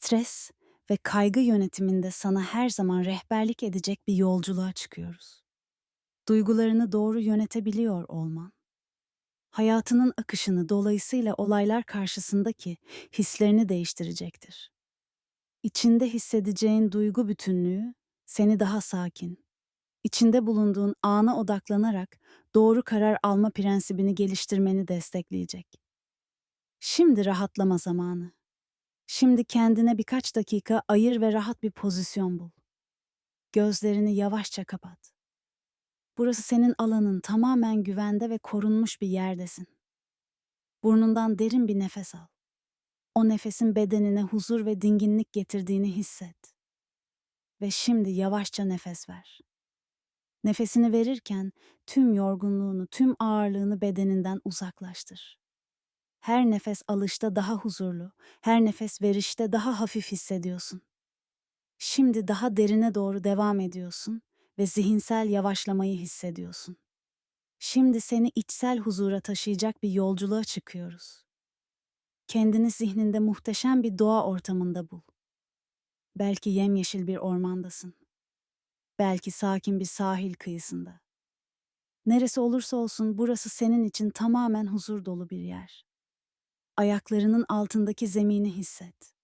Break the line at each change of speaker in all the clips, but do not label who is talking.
Stres ve kaygı yönetiminde sana her zaman rehberlik edecek bir yolculuğa çıkıyoruz. Duygularını doğru yönetebiliyor olman, hayatının akışını dolayısıyla olaylar karşısındaki hislerini değiştirecektir. İçinde hissedeceğin duygu bütünlüğü seni daha sakin, içinde bulunduğun ana odaklanarak doğru karar alma prensibini geliştirmeni destekleyecek. Şimdi rahatlama zamanı. Şimdi kendine birkaç dakika ayır ve rahat bir pozisyon bul. Gözlerini yavaşça kapat. Burası senin alanın, tamamen güvende ve korunmuş bir yerdesin. Burnundan derin bir nefes al. O nefesin bedenine huzur ve dinginlik getirdiğini hisset. Ve şimdi yavaşça nefes ver. Nefesini verirken tüm yorgunluğunu, tüm ağırlığını bedeninden uzaklaştır. Her nefes alışta daha huzurlu, her nefes verişte daha hafif hissediyorsun. Şimdi daha derine doğru devam ediyorsun ve zihinsel yavaşlamayı hissediyorsun. Şimdi seni içsel huzura taşıyacak bir yolculuğa çıkıyoruz. Kendini zihninde muhteşem bir doğa ortamında bul. Belki yemyeşil bir ormandasın. Belki sakin bir sahil kıyısında. Neresi olursa olsun burası senin için tamamen huzur dolu bir yer. Ayaklarının altındaki zemini hisset.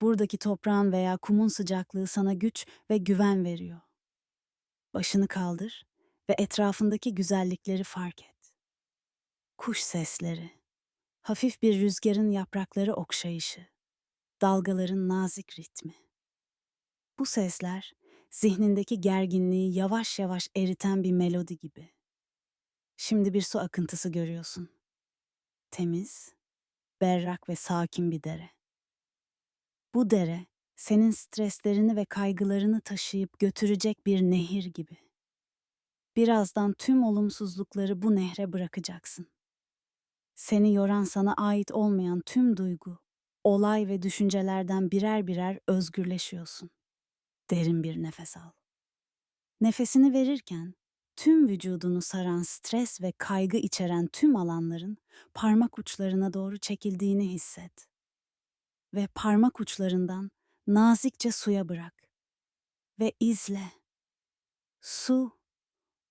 Buradaki toprağın veya kumun sıcaklığı sana güç ve güven veriyor. Başını kaldır ve etrafındaki güzellikleri fark et. Kuş sesleri, hafif bir rüzgarın yaprakları okşayışı, dalgaların nazik ritmi. Bu sesler zihnindeki gerginliği yavaş yavaş eriten bir melodi gibi. Şimdi bir su akıntısı görüyorsun. Temiz, berrak ve sakin bir dere. Bu dere senin streslerini ve kaygılarını taşıyıp götürecek bir nehir gibi. Birazdan tüm olumsuzlukları bu nehre bırakacaksın. Seni yoran sana ait olmayan tüm duygu, olay ve düşüncelerden birer birer özgürleşiyorsun. Derin bir nefes al. Nefesini verirken tüm vücudunu saran stres ve kaygı içeren tüm alanların parmak uçlarına doğru çekildiğini hisset. Ve parmak uçlarından nazikçe suya bırak. Ve izle. Su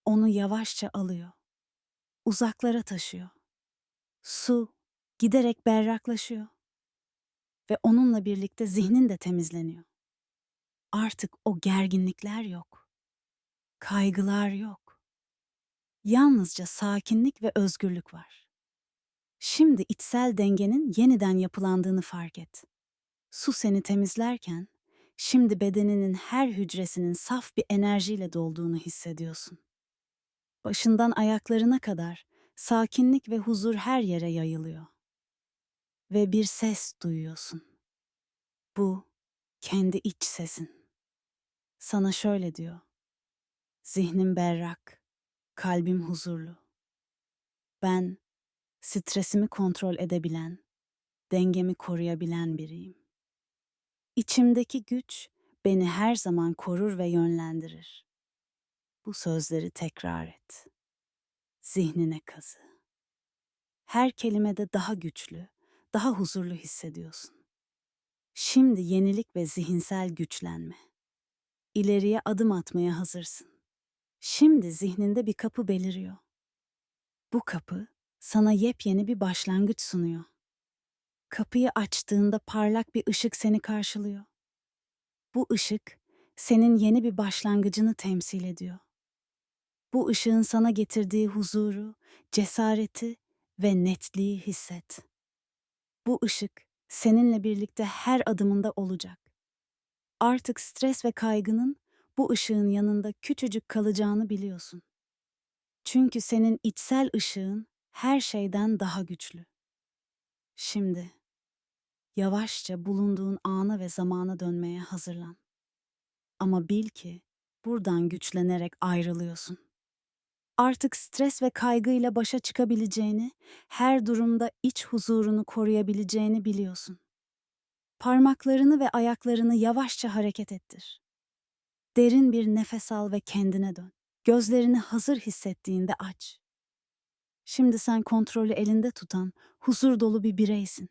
onu yavaşça alıyor. Uzaklara taşıyor. Su giderek berraklaşıyor. Ve onunla birlikte zihnin de temizleniyor. Artık o gerginlikler yok. Kaygılar yok. Yalnızca sakinlik ve özgürlük var. Şimdi içsel dengenin yeniden yapılandığını fark et. Su seni temizlerken, şimdi bedeninin her hücresinin saf bir enerjiyle dolduğunu hissediyorsun. Başından ayaklarına kadar sakinlik ve huzur her yere yayılıyor. Ve bir ses duyuyorsun. Bu kendi iç sesin. Sana şöyle diyor. Zihnim berrak, kalbim huzurlu. Ben stresimi kontrol edebilen, dengemi koruyabilen biriyim. İçimdeki güç beni her zaman korur ve yönlendirir. Bu sözleri tekrar et. Zihnine kazı. Her kelimede daha güçlü, daha huzurlu hissediyorsun. Şimdi yenilik ve zihinsel güçlenme. İleriye adım atmaya hazırsın. Şimdi zihninde bir kapı beliriyor. Bu kapı sana yepyeni bir başlangıç sunuyor. Kapıyı açtığında parlak bir ışık seni karşılıyor. Bu ışık senin yeni bir başlangıcını temsil ediyor. Bu ışığın sana getirdiği huzuru, cesareti ve netliği hisset. Bu ışık seninle birlikte her adımında olacak. Artık stres ve kaygının bu ışığın yanında küçücük kalacağını biliyorsun. Çünkü senin içsel ışığın her şeyden daha güçlü. Şimdi yavaşça bulunduğun ana ve zamana dönmeye hazırlan. Ama bil ki buradan güçlenerek ayrılıyorsun. Artık stres ve kaygıyla başa çıkabileceğini, her durumda iç huzurunu koruyabileceğini biliyorsun. Parmaklarını ve ayaklarını yavaşça hareket ettir. Derin bir nefes al ve kendine dön. Gözlerini hazır hissettiğinde aç. Şimdi sen kontrolü elinde tutan, huzur dolu bir bireysin.